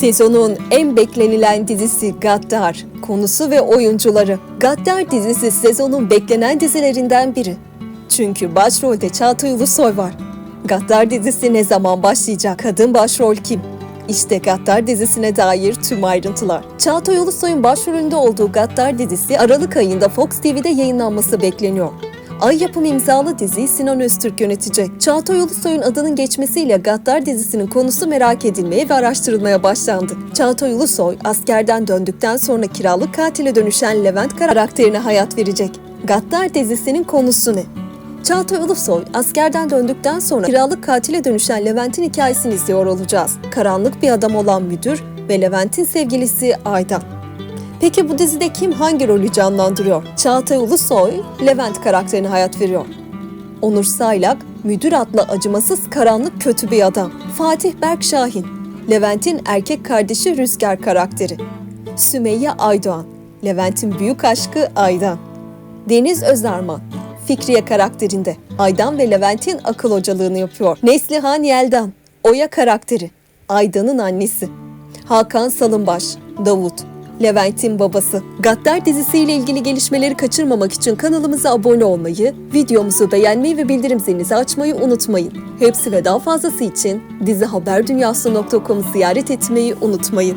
Sezonun en beklenilen dizisi Gaddar. Konusu ve oyuncuları. Gaddar dizisi sezonun beklenen dizilerinden biri. Çünkü başrolde Çağatay Ulusoy var. Gaddar dizisi ne zaman başlayacak? Kadın başrol kim? İşte Gaddar dizisine dair tüm ayrıntılar. Çağatay Ulusoy'un başrolünde olduğu Gaddar dizisi Aralık ayında Fox TV'de yayınlanması bekleniyor. Ay yapım imzalı diziyi Sinan Öztürk yönetecek. Çağatay Ulusoy'un adının geçmesiyle Gaddar dizisinin konusu merak edilmeye ve araştırılmaya başlandı. Çağatay Ulusoy, askerden döndükten sonra kiralık katile dönüşen Levent karakterine hayat verecek. Gaddar dizisinin konusu ne? Çağatay Ulusoy, askerden döndükten sonra kiralık katile dönüşen Levent'in hikayesini izliyor olacağız. Karanlık bir adam olan müdür ve Levent'in sevgilisi Aydan. Peki bu dizide kim hangi rolü canlandırıyor? Çağatay Ulusoy, Levent karakterine hayat veriyor. Onur Saylak, müdür adlı acımasız karanlık kötü bir adam. Fatih Berk Şahin, Levent'in erkek kardeşi Rüzgar karakteri. Sümeyye Aydoğan, Levent'in büyük aşkı Aydan. Deniz Özarman, Fikriye karakterinde Aydan ve Levent'in akıl hocalığını yapıyor. Neslihan Yeldan, Oya karakteri, Aydan'ın annesi. Hakan Salınbaş, Davut, Levent'in babası. Gaddar dizisiyle ilgili gelişmeleri kaçırmamak için kanalımıza abone olmayı, videomuzu beğenmeyi ve bildirim zilinizi açmayı unutmayın. Hepsi ve daha fazlası için dizihaberdunyası.com'u ziyaret etmeyi unutmayın.